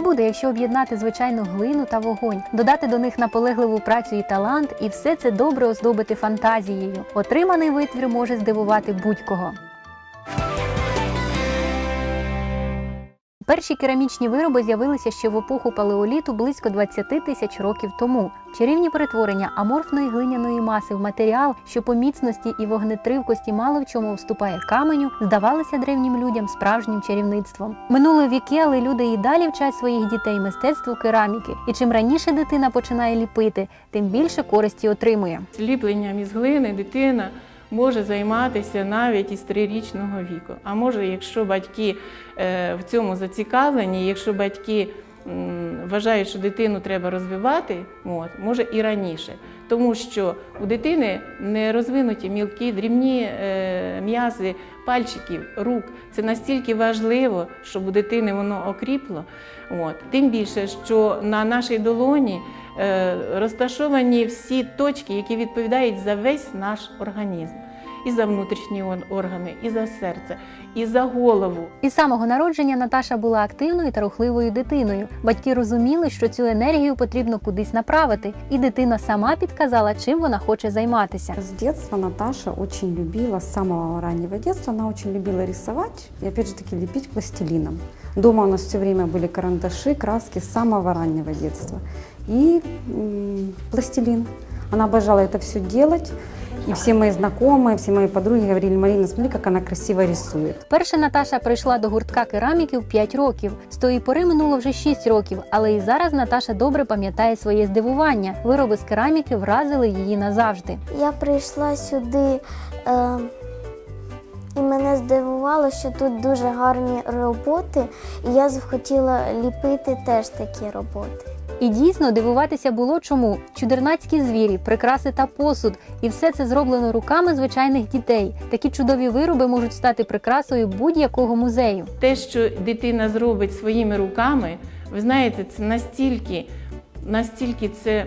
Що буде, якщо об'єднати звичайну глину та вогонь, додати до них наполегливу працю і талант, і все це добре оздобити фантазією? Отриманий витвір може здивувати будь-кого. Перші керамічні вироби з'явилися ще в епоху палеоліту близько 20 тисяч років тому. Чарівні перетворення аморфної глиняної маси в матеріал, що по міцності і вогнетривкості мало в чому вступає каменю, здавалися древнім людям справжнім чарівництвом. Минули віки, але люди і далі вчать своїх дітей мистецтву кераміки. І чим раніше дитина починає ліпити, тим більше користі отримує. Ліпленням із глини дитина може займатися навіть із трирічного віку. А може, якщо батьки е, в цьому зацікавлені, якщо батьки вважають, що дитину треба розвивати, може і раніше. Тому що у дитини не розвинуті мілкі, дрібні е, м'язи пальчиків, рук. Це настільки важливо, щоб у дитини воно окріпло. От. Тим більше, що на нашій долоні е, розташовані всі точки, які відповідають за весь наш організм. І за внутрішні органи, і за серце, і за голову. Із самого народження Наташа була активною та рухливою дитиною. Батьки розуміли, що цю енергію потрібно кудись направити, і дитина сама підказала, чим вона хоче займатися. С детства Наташа очень любила, с самого раннего детства, она очень любила рисовать и опять же таки лепить пластилином. Дома у нас все время были карандаши, краски с самого раннего детства. И м, пластилин. Она обожала это все делать. И все мои знакомые, все мои подруги говорили, Марина, смотри, как она красиво рисует. Вперше Наташа прийшла до гуртка кераміки в 5 років. З тої пори минуло вже 6 років, але і зараз Наташа добре пам'ятає своє здивування. Вироби з кераміки вразили її назавжди. Я прийшла сюди е, і мене здивувало, що тут дуже гарні роботи, і я захотіла ліпити теж такі роботи. І дійсно дивуватися було чому чудернацькі звірі, прикраси та посуд, і все це зроблено руками звичайних дітей. Такі чудові вироби можуть стати прикрасою будь-якого музею. Те, що дитина зробить своїми руками, ви знаєте, це настільки, настільки це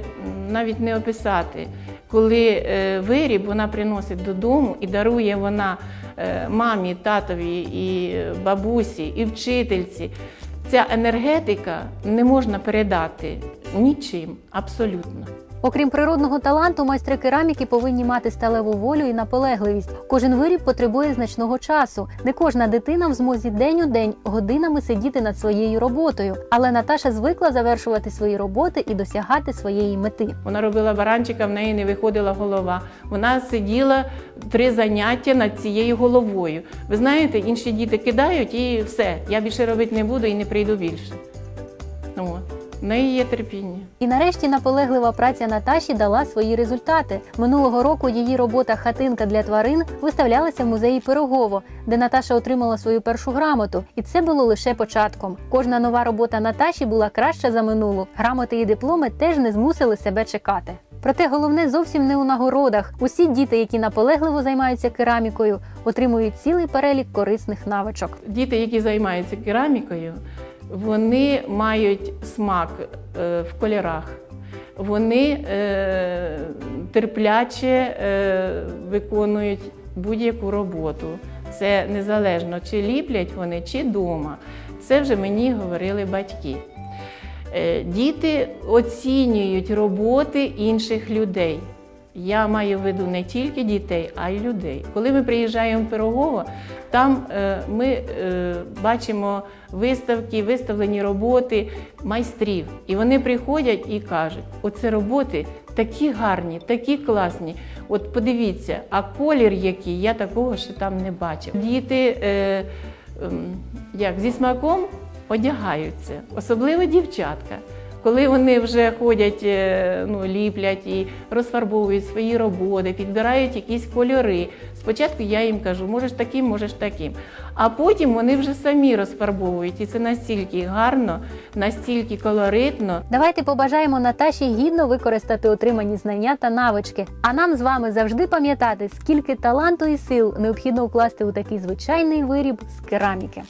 навіть не описати. Коли е, виріб вона приносить додому і дарує вона е, мамі, татові, і е, бабусі, і вчительці. Ця енергетика не можна передати нічим абсолютно. Окрім природного таланту, майстри кераміки повинні мати сталеву волю і наполегливість. Кожен виріб потребує значного часу. Не кожна дитина в змозі день у день годинами сидіти над своєю роботою. Але Наташа звикла завершувати свої роботи і досягати своєї мети. Вона робила баранчика, в неї не виходила голова. Вона сиділа три заняття над цією головою. Ви знаєте, інші діти кидають і все. Я більше робити не буду і не прийду більше. Ну. В неї є терпіння. І нарешті наполеглива праця Наташі дала свої результати. Минулого року її робота Хатинка для тварин виставлялася в музеї Пирогово, де Наташа отримала свою першу грамоту. І це було лише початком. Кожна нова робота Наташі була краща за минулу. Грамоти і дипломи теж не змусили себе чекати. Проте головне зовсім не у нагородах. Усі діти, які наполегливо займаються керамікою, отримують цілий перелік корисних навичок. Діти, які займаються керамікою, вони мають смак е, в кольорах. Вони е, терпляче е, виконують будь-яку роботу. Це незалежно, чи ліплять вони, чи вдома. Це вже мені говорили батьки. Діти оцінюють роботи інших людей. Я маю в виду не тільки дітей, а й людей. Коли ми приїжджаємо в Пирогово, там е, ми е, бачимо виставки, виставлені роботи майстрів. І вони приходять і кажуть: оце роботи такі гарні, такі класні. От подивіться, а колір який, я такого ще там не бачив. Діти е, ем, як, зі смаком одягаються, особливо дівчатка. Коли вони вже ходять, е, ну, ліплять і розфарбовують свої роботи, підбирають якісь кольори. Спочатку я їм кажу, можеш таким, можеш таким. А потім вони вже самі розфарбовують. І це настільки гарно, настільки колоритно. Давайте побажаємо Наташі гідно використати отримані знання та навички. А нам з вами завжди пам'ятати, скільки таланту і сил необхідно вкласти у такий звичайний виріб з кераміки.